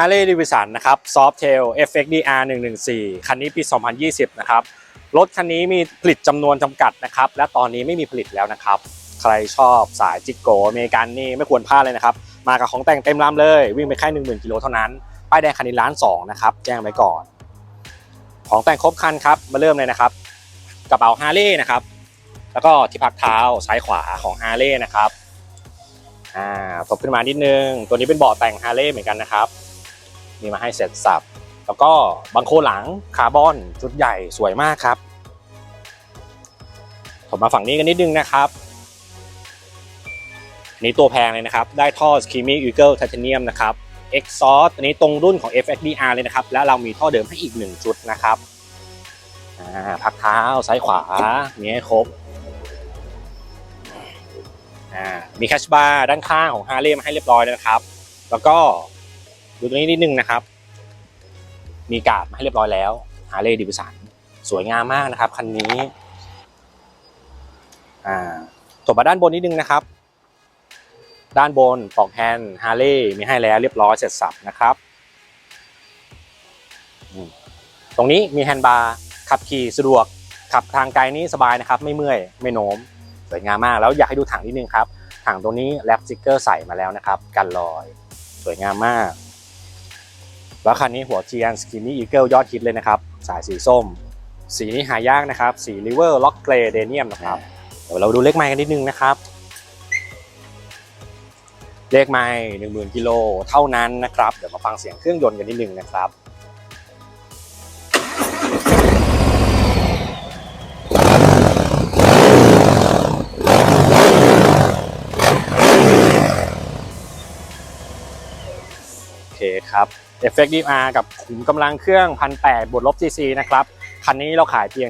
Harley Davidson นะครับ Softail FXDR 114 คันนี้ปี 2020 นะครับ รถคันนี้มีผลิตจำนวนจำกัดนะครับ และตอนนี้ไม่มีผลิตแล้วนะครับ ใครชอบสายจิกโกอเมริกันนี่ไม่ควรพลาดเลยนะครับ มากับของแต่งเต็มลำเลย วิ่งไปแค่ 10,000 กิโลเท่านั้น ป้ายแดงคันนี้ล้านสองนะครับ แจ้งไว้ก่อน ของแต่งครบคันครับ มาเริ่มเลยนะครับ กระเป๋า Harley นะครับ แล้วก็ที่พักเท้าซ้ายขวาของ Harley นะครับอ่าตบขึ้นมานิดนึง ตัวนี้เป็นเบาะแต่ง Harley เหมือนกันนะครับ มีมาให้เสร็จสับ แล้วก็บังโคหลังคาร์บอนชุดใหญ่สวยมากครับ ผมมาฝั่งนี้กันนิดนึงนะครับนี้ตัวแพงเลยนะครับ ได้ท่อ Skimmy Eagle Titanium นะครับ Exhaust อันนี้ตรงรุ่นของ FXDR เลยนะครับ แล้วเรามีท่อเดิมให้อีกหนึ่งชุดนะครับอ่าพักเท้าซ้ายขวา มีให้ครบอ่ามีแคชบาร์ด้านข้างของ Harley มาให้เรียบร้อยนะครับ แล้วก็ ดูตรงนี้นิดนึงนะครับ มีการ์ดมาให้เรียบร้อยแล้ว Harley Davidson สวยงามมากนะครับคันนี้อ่าจบมาด้านบนนิดนึงนะครับ ด้านบนปลอกแฮนด์ Harley มีให้แล้วเรียบร้อยเสร็จสับนะครับ ตรงนี้มีแฮนด์บาร์ขับขี่สะดวกขับทางไกลนี้สบายนะครับ ไม่เมื่อยไม่โน้มสวยงามมากแล้วอยากให้ดูถังนิดนึงครับถังตรงนี้แรปสติกเกอร์ใส่มาแล้วนะครับ กันรอย สวยงามมาก แล้วคันนี้หัวเจียนสกินนี่อีเกิลยอดฮิตเลยนะครับ สายสีส้ม สีนี้หายากนะครับ สีลิเวอร์ล็อกเกรเดเนียมนะครับ เดี๋ยวเราดูเลขไมล์กันนิดนึงนะครับ เลขไมล์หนึ่งหมื่นกิโลเท่านั้นนะครับ เดี๋ยวมาฟังเสียงเครื่องยนต์กันนิดนึงนะครับ เคครับ Effect DR กับขุมกำลังเครื่อง 1,800บวกลบ CC นะครับ คันนี้เราขายเพียง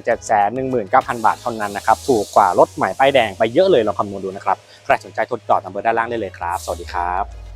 719,000 บาทเท่านั้นนะครับ ถูกกว่ารถใหม่ป้ายแดงไปเยอะเลยลองคำนวณดูนะครับ ใครสนใจทดจอดนัมเบอร์ด้านล่างได้เลยครับ สวัสดีครับ